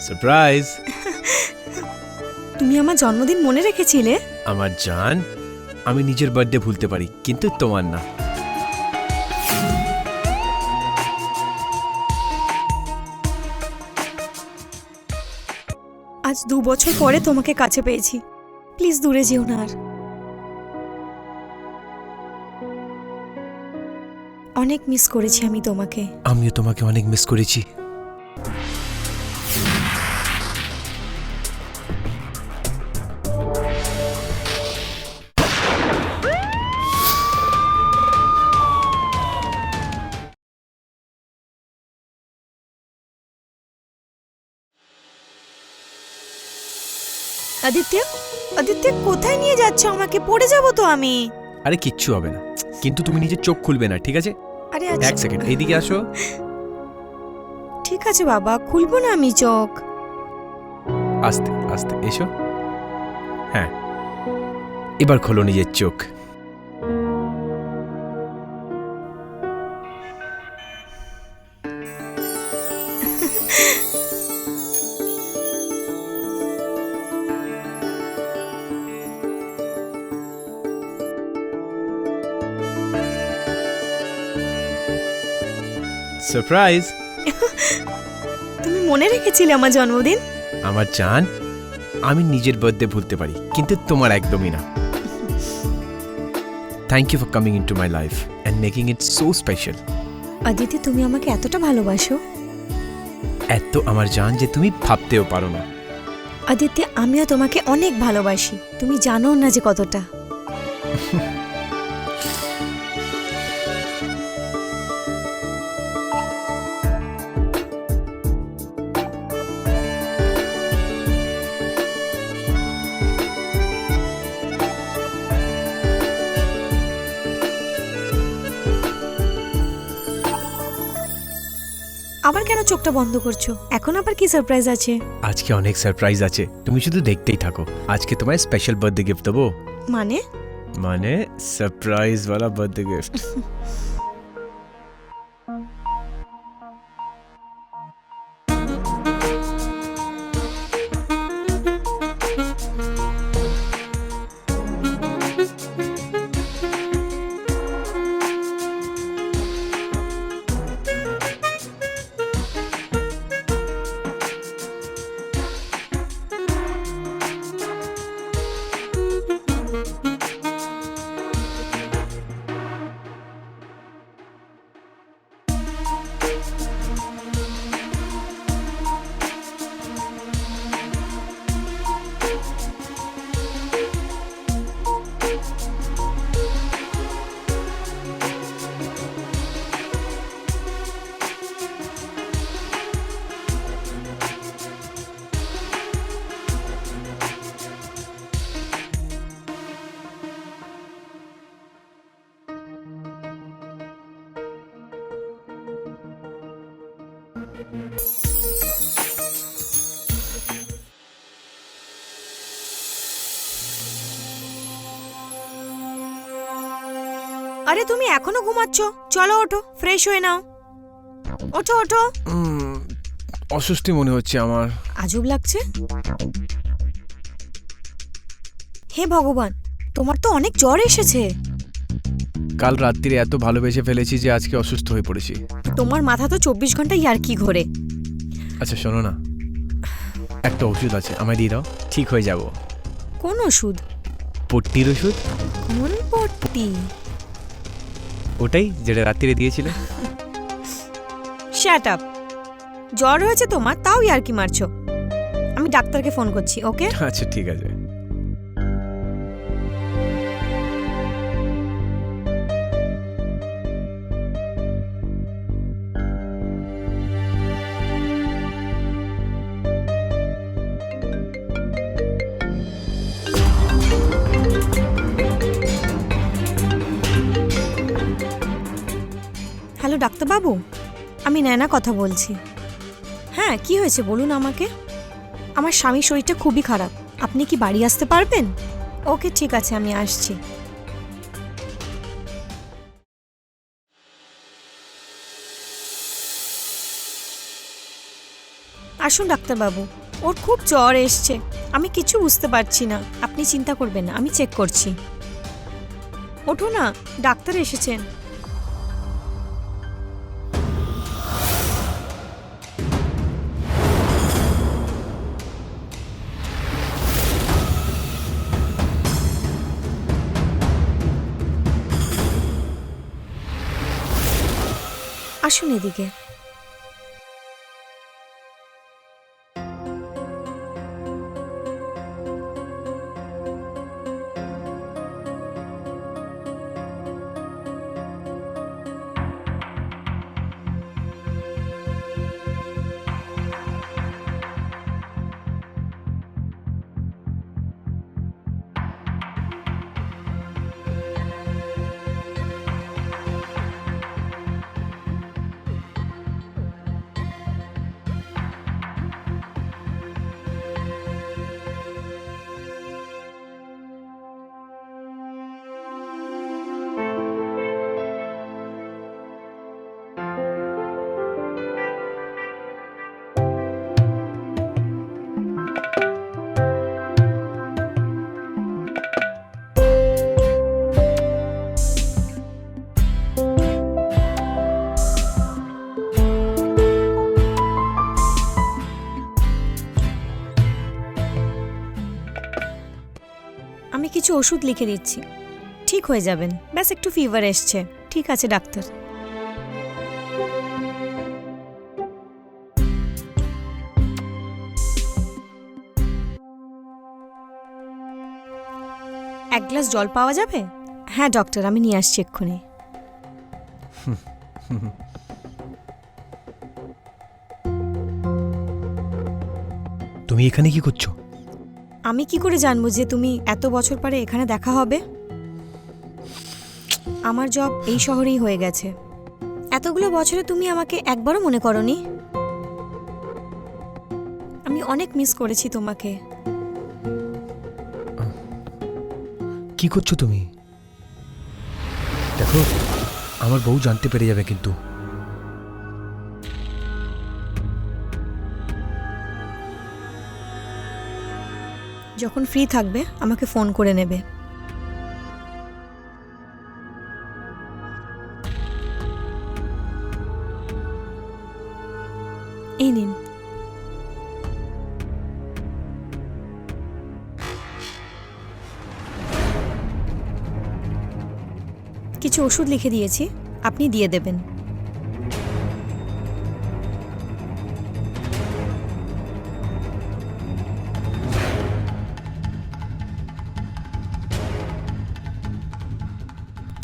Surprise তুমি আমার জন্মদিন মনে রেখেছিলে? আমার জান আমি নিজের বার্থডে ভুলতে পারি কিন্তু তোমার না। আজ দু বছর পরে তোমাকে কাছে পেয়েছি। প্লিজ দূরে যেও না আর। অনেক মিস করেছি আমি তোমাকে। আমিও তোমাকে অনেক মিস করেছি। আদিত্য আদিত্য কোথায় নিয়ে যাচ্ছ আমাকে? পড়ে যাব তো আমি। আরে কিচ্ছু হবে না। কিন্তু তুমি নিজের চোখ খুলবে না ঠিক আছে? আরে এক আচ্ছা। সেকেন্ড এইদিকে আসো। ঠিক আছে বাবা খুলবো না আমি চোখ। আস্তে আস্তে এসো। হ্যাঁ। এবার খোলো নিজের চোখ। সারপ্রাইজ তুমি মনে রেখেছিলে আমার জন্মদিন? আমার জান আমি নিজের বার্থডে ভুলতে পারি কিন্তু তোমার একদমই না। Thank you for coming in to my life and making it so special Aditi তুমি আমাকে এতটা ভালোবাসো। এত আমার জান যে তুমি ভাবতেও পারো না। আদিত্য আমিও তোমাকে অনেক ভালোবাসি। তুমি জানো না যে কতটা। আবার কেন চোখটা বন্ধ করছ? এখন আবার কি সারপ্রাইজ আছে? আজকে অনেক সারপ্রাইজ আছে। তুমি শুধু দেখতেই থাকো। আজকে তোমায় স্পেশাল বার্থডে গিফট দেবো। মানে? মানে সারপ্রাইজ वाला বার্থডে গিফট আরে তুমি এখনও ঘুমাচ্ছ? চলো ওঠো ফ্রেশ হয়ে নাও। ওঠো ওঠো। অস্বস্তি মনে হচ্ছে আমার। আজব লাগছে। হে ভগবান তোমার তো অনেক জ্বর এসেছে। কাল রাত্রিরে এত ভালোবেসে ফেলেছি যে আজকে অসুস্থ হয়ে পড়েছি। তোমার মাথা তো চব্বিশ ঘণ্টা ইয়ার কি ঘোরে। আচ্ছা শোনো না। একটা ওষুধ আছে আমায় দিয়ে দাও। ঠিক হয়ে যাব। কোন ওষুধ? পট্টির ওষুধ? কোন পট্টি? ওটাই যেটা রাত্রিরে দিয়েছিল। শ্যাট আপ জ্বর হয়েছে তোমার তাও ইয়ার কি মারছো। আমি ডাক্তারকে ফোন করছি ওকে? আচ্ছা ঠিক আছে। ডাক্তারবাবু? আমি নয়না কথা বলছি। হ্যাঁ কি হয়েছে বলুন আমাকে? আমার স্বামীর শরীরটা খুবই খারাপ। আপনি কি বাড়ি আসতে পারবেন? ওকে, ঠিক আছে, আমি আসছি। আসুন ডাক্তারবাবু, ওর খুব জ্বর এসছে। আমি কিছু বুঝতে পারছি না। আপনি চিন্তা করবেন না, আমি চেক করছি। ওঠো না, ডাক্তার এসেছেন। আসুন এদিকে। ওষুধ লিখে দিচ্ছি। ঠিক হয়ে যাবেন। ব্যাস, একটু ফিভার এসছে। ঠিক আছে, ডাক্তার। এক গ্লাস জল পাওয়া যাবে? হ্যাঁ ডক্টর আমি নিয়ে আসছি এক্ষুনি। তুমি এখানে কি করছ? আমি কি করে জানব যে তুমি এত বছর পরে এখানে দেখা হবে? আমার জব এই শহরেই হয়ে গেছে। এতগুলো বছরে তুমি আমাকে একবারও মনে করনি? আমি অনেক মিস করেছি তোমাকে। কি করছ তুমি? দেখো, আমার বউ জানতে পেরে যাবে কিন্তু। যখন ফ্রি থাকবে, আমাকে ফোন করে নেবে। এই নিন। কিছু ওষুধ লিখে দিয়েছি, আপনি দিয়ে দেবেন।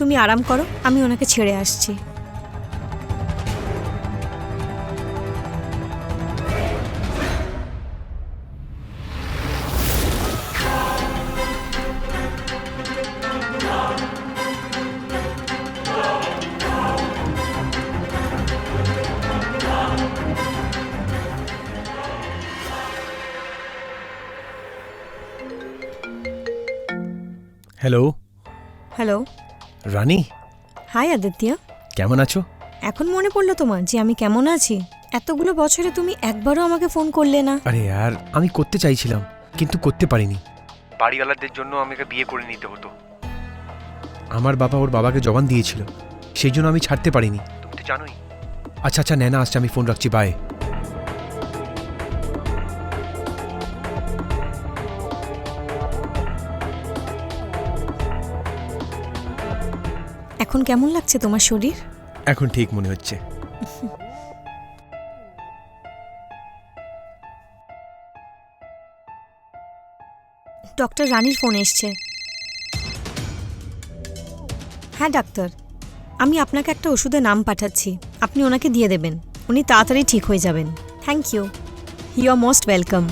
তুমি আরাম করো আমি ওনাকে ছেড়ে আসছি। Hello hello Rani? Hi Aditya. কেমন আছো? এখন মনে পড়ল তোমার যে আমি কেমন আছি। এতগুলো বছরে তুমি একবারও আমাকে ফোন করলে না। আরে আর আমি করতে চাইছিলাম কিন্তু করতে পারিনি। বাড়িওয়ালাদের জন্য আমাকে বিয়ে করে নিতে হতো। আমার বাবা ওর বাবাকে জবান দিয়েছিল সেই জন্য আমি ছাড়তে পারিনি। তুমি তো জানোই। আচ্ছা আচ্ছা নেনা আসছে আমি ফোন রাখছি বাই এখন কেমন লাগছে তোমার শরীর? এখন ঠিক মনে হচ্ছে। ডক্টর রানীর ফোন এসছে। হ্যাঁ ডাক্তার। আমি আপনাকে একটা ওষুধের নাম পাঠাচ্ছি। আপনি ওনাকে দিয়ে দেবেন। উনি তাড়াতাড়ি ঠিক হয়ে যাবেন। Thank you. You are most welcome.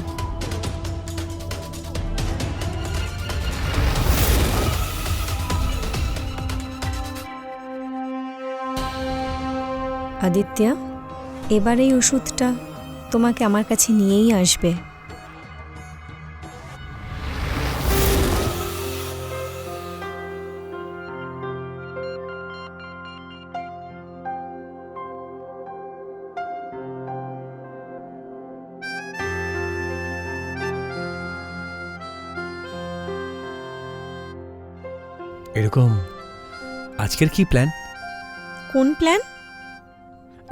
Aditya এবার এই ওষুধটা তোমাকে আমার কাছে নিয়েই আসবে। এরকম আজকের কি প্ল্যান কোন প্ল্যান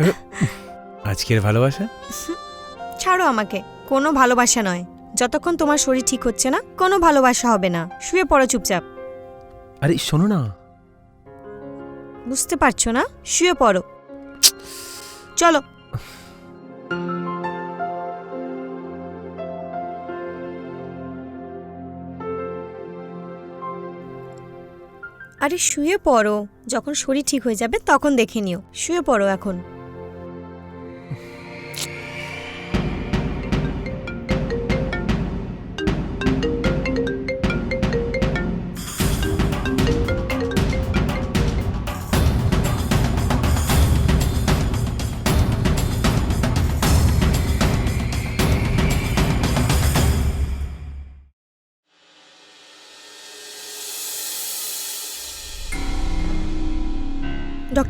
আজকের ভালোবাসা? ছাড়ো আমাকে কোনো ভালোবাসা নয়। যতক্ষণ তোমার শরীর ঠিক হচ্ছে না কোনো ভালোবাসা হবে না। শুয়ে পড়ো চুপচাপ। আরে শোনো না। বুঝতে পারছ না? শুয়ে পড়ো। চলো। আরে শুয়ে পড়ো। যখন শরীর ঠিক হয়ে যাবে তখন দেখে নিও। শুয়ে পড়ো এখন।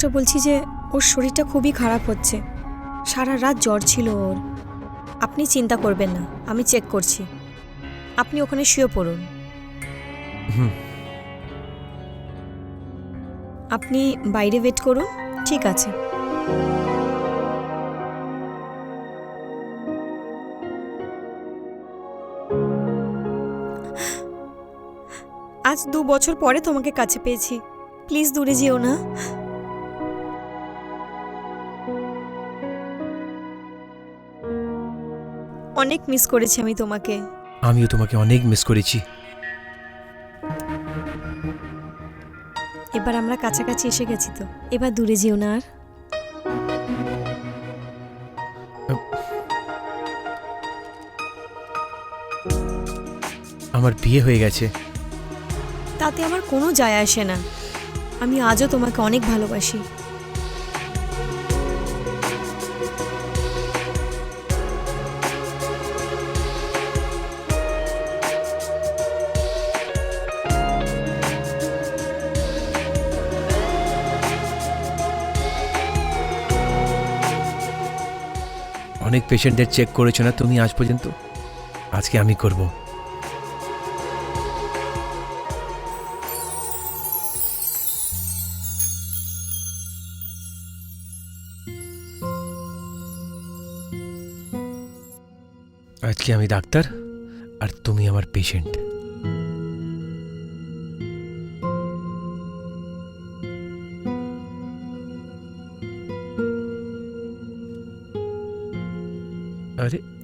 ডক্টর বলছি যে ওর শরীরটা খুবই খারাপ হচ্ছে। সারা রাত জ্বর ছিল ওর। আপনি চিন্তা করবেন না আমি চেক করছি। আপনি ওখানে শুয়ে পড়ুন। আপনি বাইরে ওয়েট করুন ঠিক আছে। আজ দু বছর পরে তোমাকে কাছে পেয়েছি। প্লিজ দূরে যেও না। অনেক মিস করেছি আমি তোমাকে। আমিও তোমাকে অনেক মিস করেছি। এবার আমরা কাছাকাছি এসে গেছি তো। এবার দূরে যেও না আর। আমার বিয়ে হয়ে গেছে। তাতে আমার কোনো যায় আসে না। আমি আজও তোমাকে অনেক ভালোবাসি। পেশেন্টদের চেক করেছ না তুমি আজ পর্যন্ত? আজকে আমি করব। আজকে আমি ডাক্তার আর তুমি আমার পেশেন্ট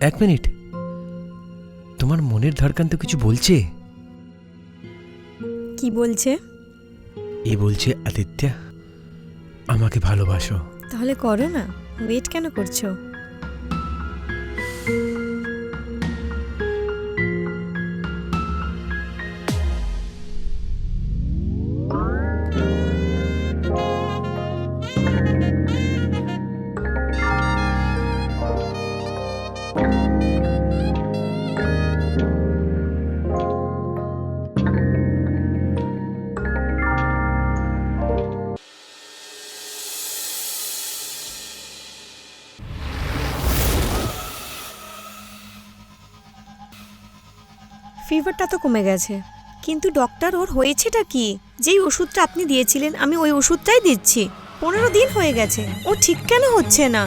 এক মিনিট। তোমার মনের ধারকান তো কিছু বলছে? কি বলছে? এ বলছে আদিত্যা আমাকে ভালোবাসো। তাহলে করো না ওয়েট কেন করছ? ফিভারটা তো কমে গেছে। কিন্তু ডক্টর ওর হয়েছেটা কি? যেই ওষুধটা আপনি দিয়েছিলেন, আমি ওই ওষুধটাই দিচ্ছি। পনেরো দিন হয়ে গেছে, ও ঠিক কেন হচ্ছে না?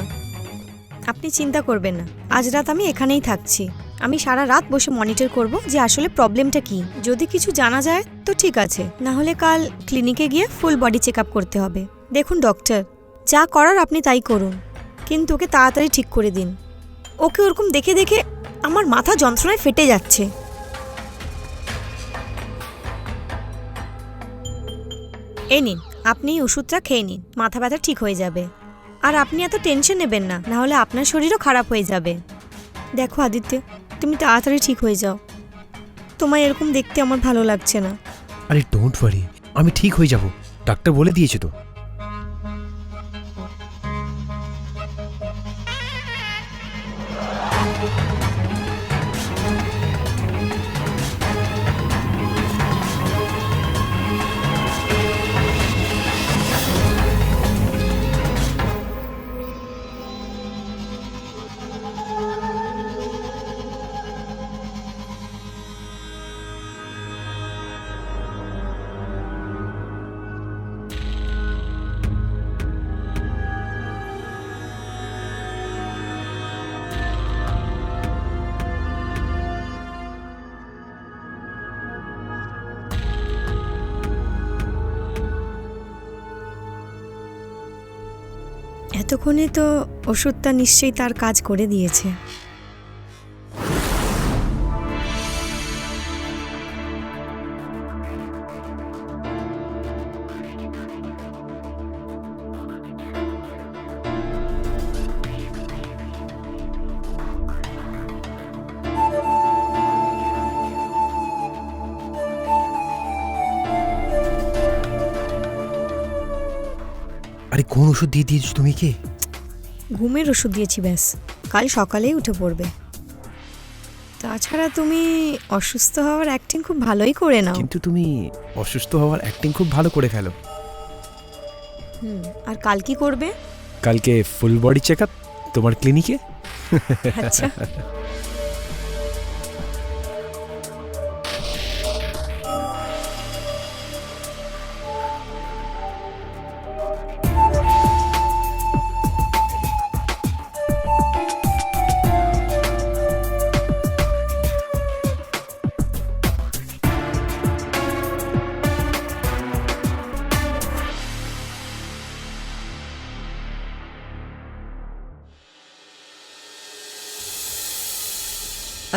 আপনি চিন্তা করবেন না, আজ রাত আমি এখানেই থাকছি। আমি সারা রাত বসে মনিটর করব যে আসলে প্রবলেমটা কি। যদি কিছু জানা যায়, তো ঠিক আছে। না হলে কাল ক্লিনিকে গিয়ে ফুল বডি চেক করতে হবে। দেখুন ডক্টর যা করার আপনি তাই করুন। কিন্তু ওকে তাড়াতাড়ি ঠিক করে দিন। ওকে ওরকম দেখে দেখে আমার মাথা যন্ত্রণায় ফেটে যাচ্ছে। এই নিন, আপনি ওষুধটা খেয়ে নিন, মাথা ব্যথা ঠিক হয়ে যাবে। আর আপনি এত টেনশন নেবেন না না হলে আপনার শরীরও খারাপ হয়ে যাবে। দেখো আদিত্য, তুমি তাড়াতাড়ি ঠিক হয়ে যাও। তোমায় এরকম দেখতে আমার ভালো লাগছে না। আরে ডোন্ট ওয়ারি আমি ঠিক হয়ে যাব, ডাক্তার বলে দিয়েছে তো। এতক্ষণে তো ওষুধটা নিশ্চয়ই তার কাজ করে দিয়েছে। ওষুধ দিয়ে দিয়েছ তুমি কে? ঘুমের ওষুধ দিয়েছি ব্যাস। কাল সকালেই উঠে পড়বে। তাছাড়া তুমি অসুস্থ হওয়ার অ্যাক্টিং খুব ভালোই করে নাও। কিন্তু তুমি অসুস্থ হওয়ার অ্যাক্টিং খুব ভালো করে ফেলো। হুম, আর কাল কি করবে? কালকে ফুল বডি চেক আপ তোমার ক্লিনিকে আচ্ছা।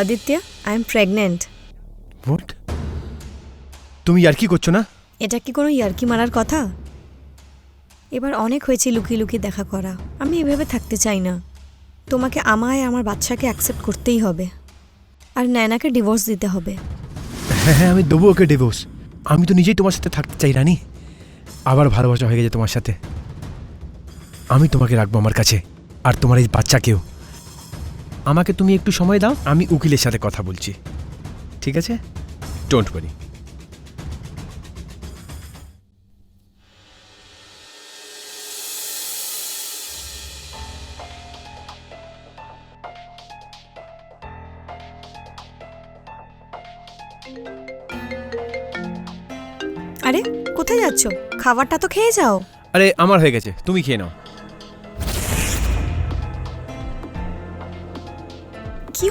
Aditya I am pregnant what তুমি আর কি করছ না? এটা কি কোনো ইয়ার্কি মারার কথা? এবার অনেক হয়েছে লুকিয়ে লুকিয়ে দেখা করা। আমি এভাবে থাকতে চাই না। তোমাকে আমায় আমার বাচ্চাকে অ্যাকসেপ্ট করতেই হবে। আর ন্যানাকে ডিভোর্স দিতে হবে। হ্যাঁ হ্যাঁ আমি দেবো ওকে ডিভোর্স আমি তো নিজেই তোমার সাথে থাকতে চাই রানী। আবার ভালোবাসা হয়ে গেছে তোমার সাথে। আমি তোমাকে রাখব আমার কাছে। আর তোমার এই বাচ্চাকেও। আমাকে তুমি একটু সময় দাও আমি উকিলের সাথে কথা বলছি। ঠিক আছে? ডোন্ট ওয়ারি আরে কোথায় যাচ্ছ? খাবারটা তো খেয়ে যাও। আরে আমার হয়ে গেছে। তুমি খেয়ে নাও।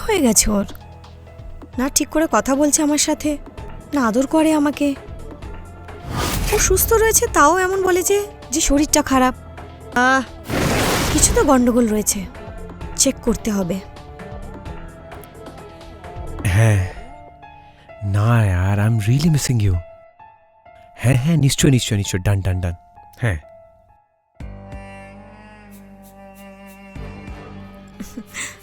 হয়ে গেছে ওর। না ঠিক করে কথা বলছে আমার সাথে না আদর করে আমাকে। ও সুস্থ রয়েছে তাও এমন বলে যে যে শরীরটা খারাপ। আহ কিছু তো গন্ডগোল রয়েছে চেক করতে হবে। হ্যাঁ না আর I am really missing you হ্যাঁ হ্যাঁ নিশ্চয় নিশ্চয় নিশ্চয় ডান ডান ডান। হ্যাঁ।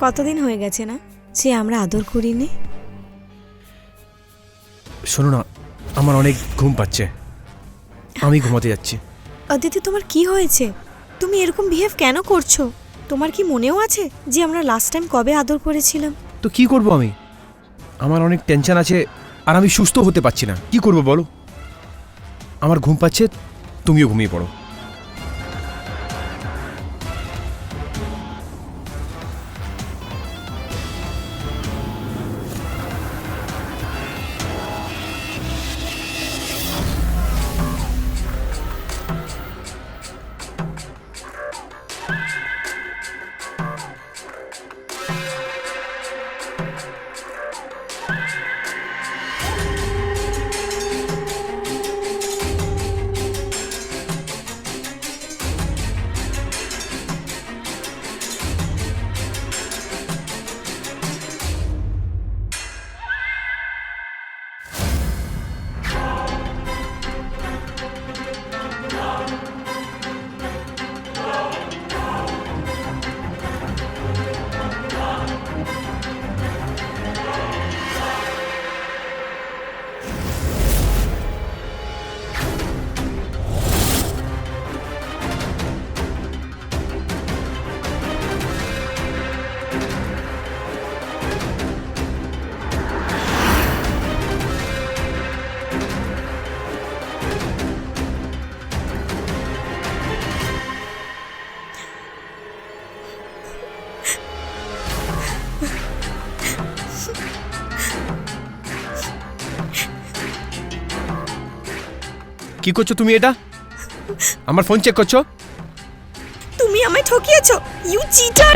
কতদিন হয়ে গেছে না? যে আমরা আদর করিনি? শোনো না আমার অনেক ঘুম পাচ্ছে। আমি ঘুমাতে যাচ্ছি। অদিতি তোমার কি হয়েছে? তুমি এরকম বিহেভ কেন করছ? তোমার কি মনেও আছে যে আমরা লাস্ট টাইম কবে আদর করেছিলাম? তো কি করব আমি? আমার অনেক টেনশন আছে আর আমি সুস্থ হতে পারছি না। কি করব বলো? আমার ঘুম পাচ্ছে তুমিও ঘুমিয়ে পড়ো। কি করছ তুমি এটা? আমার ফোন চেক করছ? তুমি আমায় ঠকিয়েছো। ইউ চিটার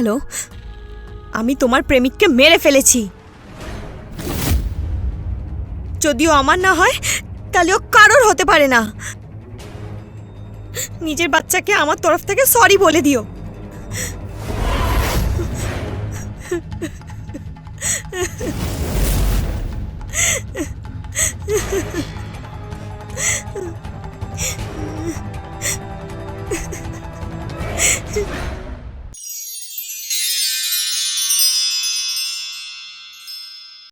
হ্যালো, আমি তোমার প্রেমিককে মেরে ফেলেছি। যদিও আমার না হয়, তাহলে ও কারোর হতে পারে না। নিজের বাচ্চাকে আমার তরফ থেকে সরি বলে দিও।